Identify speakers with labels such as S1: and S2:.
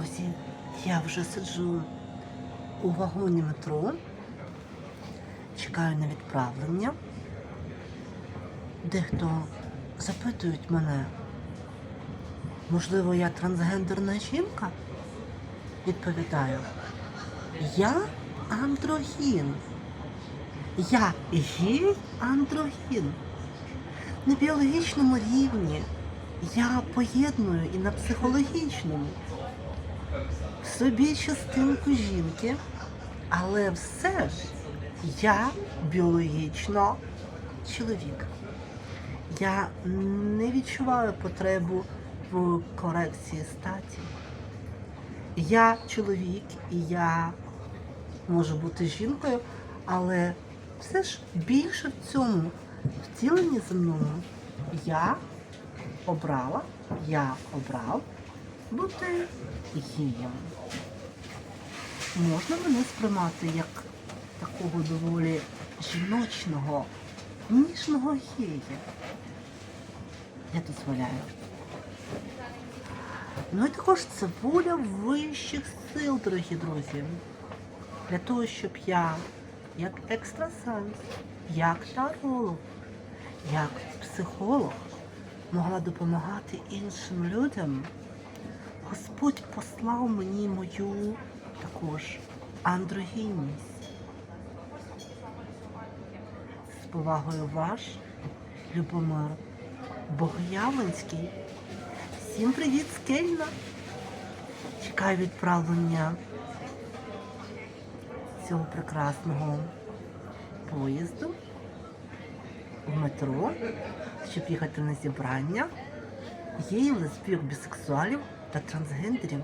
S1: Друзі, я вже сиджу у вагоні метро, чекаю на відправлення. Дехто запитують мене, можливо, я трансгендерна жінка? Відповідаю, я андрогін. Я гей андрогін. На біологічному рівні я поєдную і на психологічному собі частинку жінки, але все ж я біологічно чоловік. Я не відчуваю потребу в корекції статі. Я чоловік і я можу бути жінкою, але все ж більше в цьому втіленні земному я обрала, я обрав бути гієм. Можна мене сприймати як такого доволі жіночного, ніжного гея. Я дозволяю. Ну і також це воля вищих сил, дорогі друзі. Для того, щоб я, як екстрасенс, як таролог, як психолог, могла допомагати іншим людям, Господь послав мені мою також андрогінність. З повагою ваш, Любомир Богоявленський. Всім привіт з Кельна. Чекаю відправлення цього прекрасного поїзду в метро, щоб їхати на зібрання геїв, лесбійок, бісексуалів Das kann sie hinter dem.